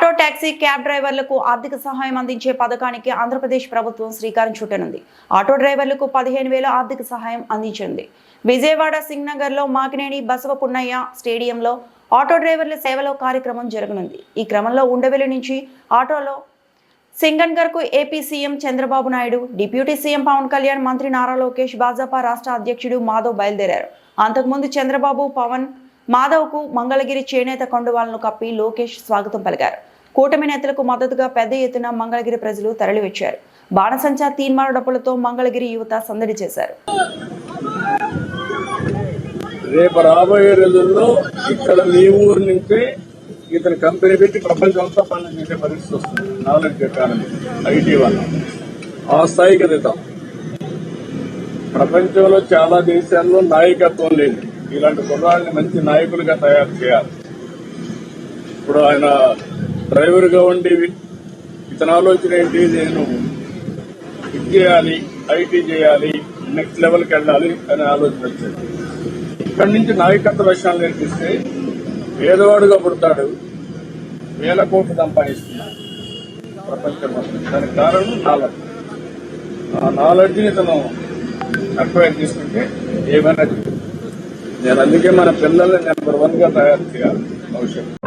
Auto taxi cab డ్రైవర్లకు ఆర్థిక సహాయం అందించే పథకానికి ఆంధ్రప్రదేశ్ ప్రభుత్వం శ్రీకారం చుట్టనుంది. ఆటో డ్రైవర్లకు పదిహేను వేల ఆర్థిక సహాయం అందించింది. విజయవాడ సింగ్నగర్లో మాకినేని బసవ పున్నయ్య స్టేడియంలో ఆటో డ్రైవర్ల సేవలో కార్యక్రమం జరగనుంది. ఈ క్రమంలో ఉండవెల్లి నుంచి ఆటోలో సింగన్గర్కు AP CM Chandrababu Naidu deputy CM Pawan Kalyan మంత్రి నారా లోకేష్ భాజపా రాష్ట్ర అధ్యక్షుడు మాధవ్ బయలుదేరారు. అంతకుముందు చంద్రబాబు పవన్ మాధవ్కు మంగళగిరి చేనేత కండువాలను కప్పి లోకేష్ స్వాగతం పలికారు. కూటమి నేతలకు మద్దతుగా పెద్ద ఎత్తున మంగళగిరి ప్రజలు తరలివచ్చారు. బాణసంచా తీన్మార డప్పులతో మంగళగిరి యువత సందడి చేశారు. రేపు రాబోయే రోజుల్లో ఇక్కడ మీ ఊరు నుంచి ఇతను కంపెనీ పెట్టి ప్రపంచం అంతా పనులు చేసే పరిస్థితి వస్తుంది. నాలెడ్జ్ ఎకానమీ ఐటీ వల్ల. ఆ స్థాయికి ఎదుగుతాం ప్రపంచంలో చాలా దేశాల్లో నాయకత్వం లేదు. ఇలాంటి కుర్రాళ్ళని మంచి నాయకులుగా తయారు చేయాలి. ఇప్పుడు ఆయన డ్రైవర్గా ఉండి ఇతని ఆలోచన ఏంటి? నేను ఇది చేయాలి ఐటీ చేయాలి నెక్స్ట్ లెవెల్కి వెళ్ళాలి అనే ఆలోచన వచ్చింది. ఇక్కడి నుంచి నాయకత్వ విషయాలు నేర్పిస్తే పేదవాడుగా పుడతాడు వేల కోట్లు సంపాదిస్తున్నాడు ప్రపంచం దానికి కారణం నాలెడ్జ్. ఆ నాలెడ్జ్ని తను అక్వైర్ చేసుకుంటే ఏమైనా నేను అందుకే మన పిల్లల్ని నెంబర్ వన్గా తయారు చేయాలి భవిష్యత్తు.